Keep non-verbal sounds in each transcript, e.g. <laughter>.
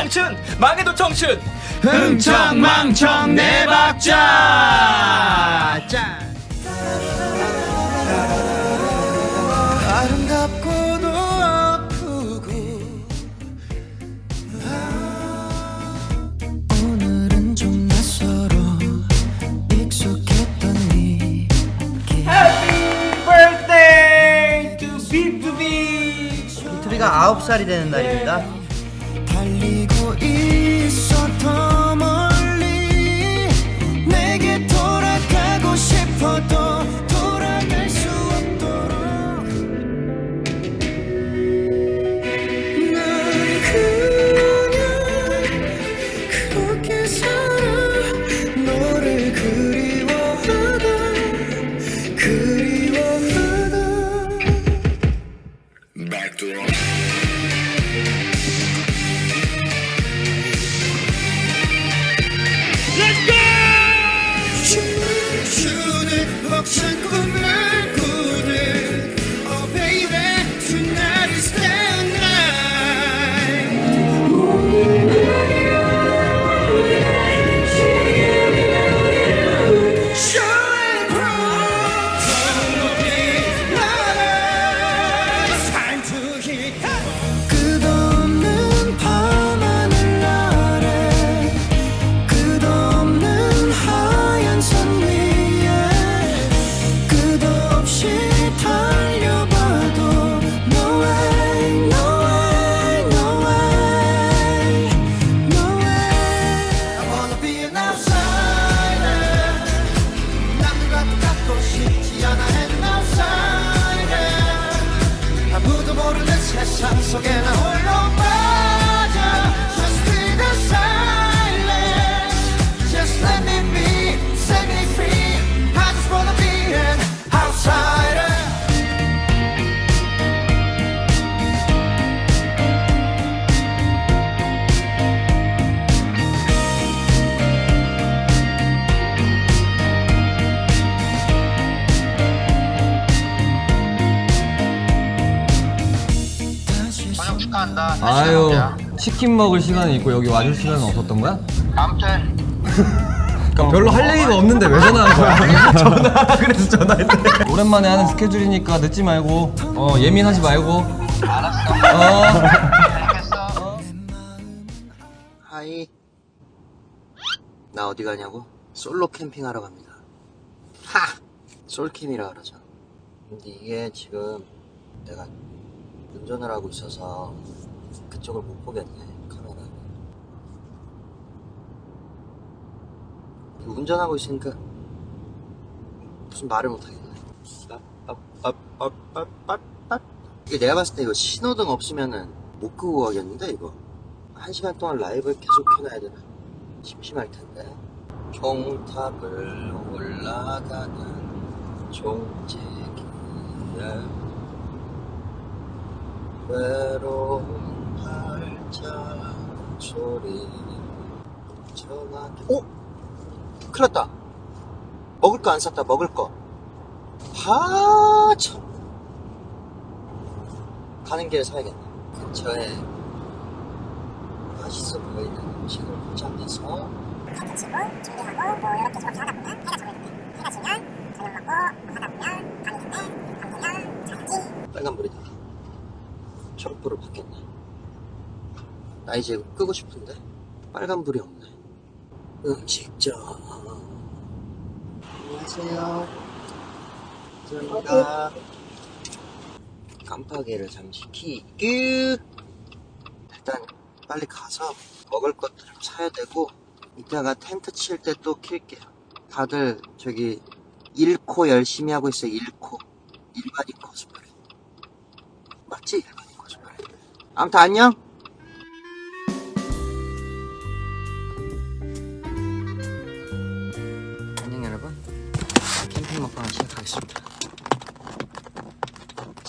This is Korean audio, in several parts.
예. 청춘 망해도 청춘. 흥청망청 네 박자. 짠. 아름답고도 아프고. 아, 오늘은 좀 낯설어 익숙했던 네 Happy birthday to B2B 비투비가 9살이 되는 날입니다 一。 세 치킨 먹을 시간은 있고 여기 와줄 시간은 없었던 거야? 주에 그러니까 별로 할 얘기가 없는데 왜 전화한 거야? 전화 <laughs> 그래서 전화했는데 오랜만에 하는 스케줄이니까 늦지 말고 어 예민하지 말고 알았어. 어 알겠어. 하이. 나 어디 가냐고? 솔로 캠핑하러 갑니다. 하! 솔캠이라 그러죠. 근데 이게 지금 내가 운전을 하고 있어서 그쪽을 못 보겠네, 카메라. 운전하고 있으니까 무슨 말을 못 하겠네. 빠빠빠빠빠빠. 이게 내가 봤을 때 이거 신호등 없으면은 못 끄고 가겠는데, 이거. 한 시간 동안 라이브를 계속 켜놔야 되나? 심심할 텐데. 종탑을 올라가는 종지기에 외로운 오! 큰일 났다. 먹을 거 안 샀다 먹을 거. 하, 참. 가는 길에 사야겠네. 근처에 맛있어 보이는 음식을 포장해서. 준비하고 뭐 이렇게 저렇게 하다 보면 해가 져버리는데 해가 지면 저녁 먹고 뭐 하다 보면 밤이 됐네. 밤 되면 저녁이 빨간불이다. 초록불을 받겠네. 나 이제 끄고 싶은데 빨간불이 없네. 음식점. 안녕하세요. 감사합니다. 깜빡이를 잠시 키고 일단 빨리 가서 먹을 것들을 사야 되고 이따가 텐트 칠 때 또 킬게요. 다들 저기 일코 열심히 하고 있어요. 일코. 일반인 코스프레. 맞지? 일반인 코스프레. 아무튼. 안녕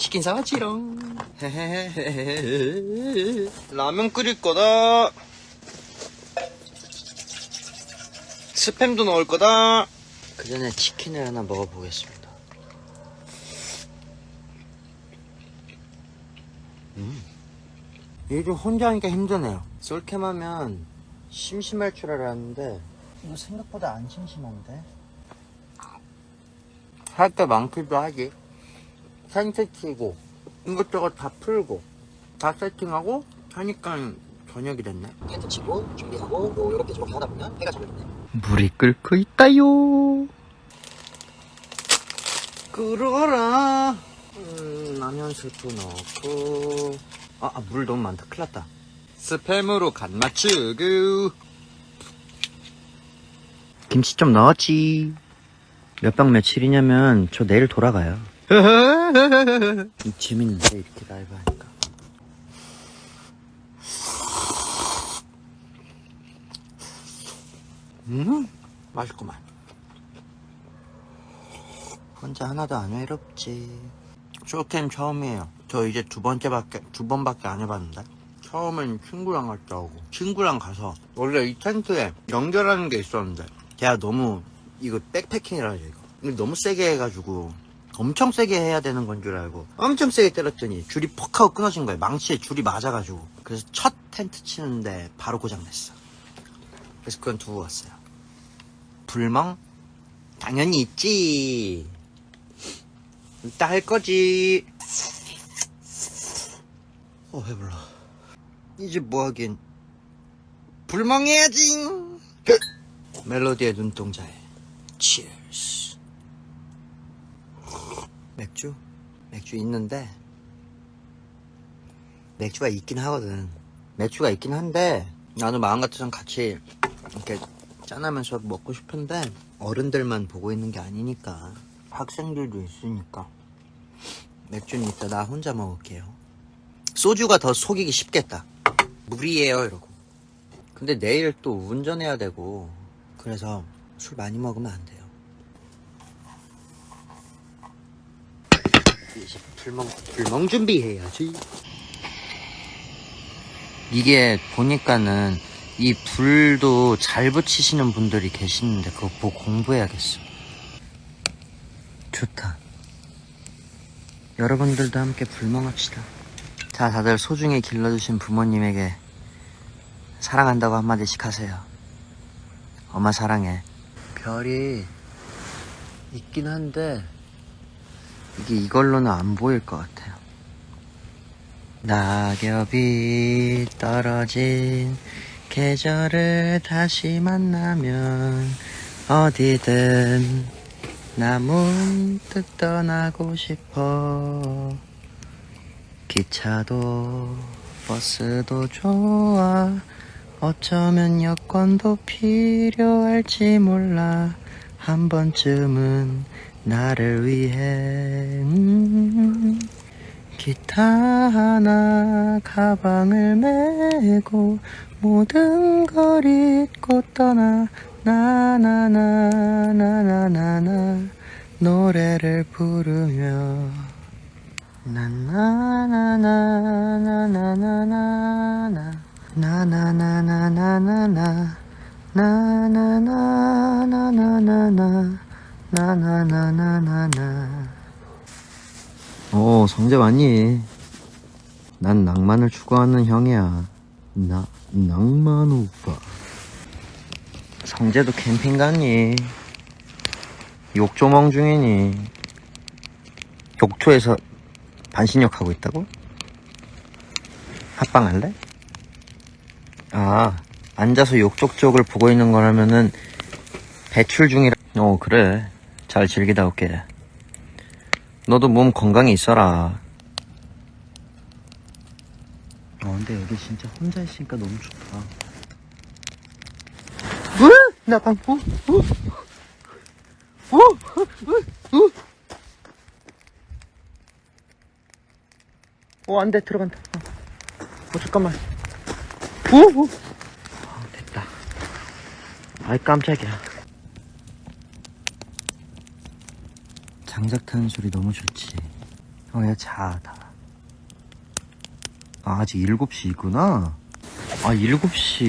치킨 사왔지롱. <laughs> 라면 끓일 거다. 스팸도 넣을 거다. 그 전에 치킨을 하나 먹어보겠습니다. 요즘 혼자 하니까 힘드네요. 솔캠 하면 심심할 줄 알았는데 이거 생각보다 안 심심한데? 할 게 많기도 하지. 텐트 치고 이것저것 다 풀고 다 세팅하고 하니까 저녁이 됐네. 텐트 치고 준비하고 뭐 이렇게 저렇게 하다 보면 해가 저물겠네. 물이 끓고 있다요. 끓어라. 음, 라면 스프 넣고. 아, 아, 물 너무 많다. 큰일 났다. 스팸으로 간 맞추고. 김치 좀 넣었지. 몇 박 며칠이냐면 저 내일 돌아가요. <laughs> 재밌는데 이렇게 라이브 하니까. 음, 맛있구만. 혼자 하나도 안 외롭지. 쇼캠 처음이에요. 저 이제 두 번째밖에, 두 번밖에 안 해봤는데. 처음엔 친구랑 갔다 오고. 친구랑 가서, 원래 이 텐트에 연결하는 게 있었는데, 제가 너무, 이거 백패킹이라 하죠, 이거. 이거 너무 세게 해가지고, 엄청 세게 해야 되는 건 줄 알고, 엄청 세게 때렸더니, 줄이 퍽 하고 끊어진 거예요. 망치에 줄이 맞아가지고. 그래서 첫 텐트 치는데, 바로 고장냈어. 그래서 그건 두고 왔어요. 불멍? 당연히 있지. 이따 할 거지. 어, 배불러. 이제 뭐 하긴. 불멍해야지. 멜로디의 눈동자에. Cheers. 맥주? 맥주 있는데. 맥주가 있긴 하거든. 맥주가 있긴 한데, 나도 마음 같아선 같이 이렇게 짠하면서 먹고 싶은데, 어른들만 보고 있는 게 아니니까. 학생들도 있으니까. 맥주는 이따 나 혼자 먹을게요. 소주가 더 속이기 쉽겠다. 물이에요, 이러고. 근데 내일 또 운전해야 되고, 그래서 술 많이 먹으면 안 돼요. 이제 불멍, 불멍 준비해야지. 이게 보니까는 이 불도 잘 붙이시는 분들이 계시는데 그거 보고 공부해야겠어. 좋다. 여러분들도 함께 불멍합시다. 자, 다들 소중히 길러주신 부모님에게 사랑한다고 한마디씩 하세요. 엄마 사랑해. 별이 있긴 한데 이게 이걸로는 안 보일 것 같아요. 낙엽이 떨어진 계절을 다시 만나면 어디든 나 문득 떠나고 싶어. 기차도 버스도 좋아. 어쩌면 여권도 필요할지 몰라. 한 번쯤은 나를 위해 음, 기타 하나 가방을 메고 모든 걸 잊고 떠나 나나나나나나나 노래를 부르며 나나나나나나나나 나나나나나나나 나나나나나나나 나나나나나나 오 성재 맞니? 난 낭만을 추구하는 형이야 나 낭만 오빠 성재도 캠핑 갔니? 욕조멍 중이니? 욕조에서 반신욕 하고 있다고? 합방할래? 아, 앉아서 욕조 쪽을 보고 있는 거라면은 배출 중이라. 어, 그래. 잘 즐기다 올게. 너도 몸 건강히 있어라. 어, 근데 여기 진짜 혼자 있으니까 너무 좋다. 으! 나 방, 어? 어? 어? 어? 어? 어, 안 돼, 들어간다. 어, 어 잠깐만. 어? 어? 아, 됐다. 아이, 깜짝이야. 장작 타는 소리 너무 좋지. 어, 야, 자 다. 아, 아직 7시구나. 아, 7시.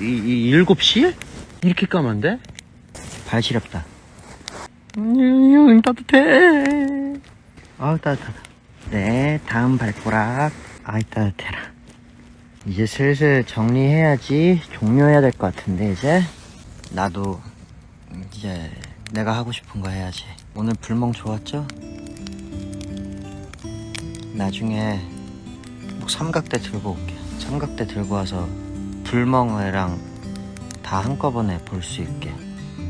이, 이 7시? 이렇게 까면 안 돼? 발 시렵다. 음, 따뜻해. 아우, 따뜻하다. 네, 다음 발꼬락. 아이, 따뜻해라. 이제 슬슬 정리해야지 종료해야 될 것 같은데 이제 나도 이제 내가 하고 싶은 거 해야지 오늘 불멍 좋았죠? 나중에 뭐 삼각대 들고 올게 삼각대 들고 와서 불멍이랑 다 한꺼번에 볼 수 있게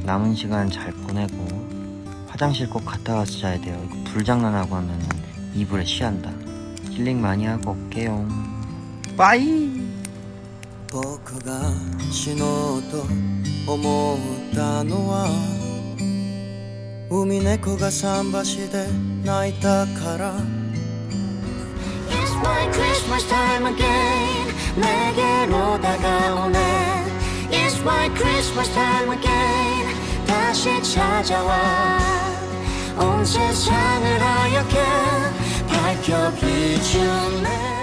남은 시간 잘 보내고 화장실 꼭 갔다 와서 자야 돼요 이거 불장난하고 하면 이불에 쉬한다 힐링 많이 하고 올게요 빠이 僕が死のうと思ったのは 海猫が桟橋で泣いたから It's my Christmas time again 내게로 다가오네 It's my Christmas time again 다시 찾아와 온 세상을 하얗게 밝혀 비추네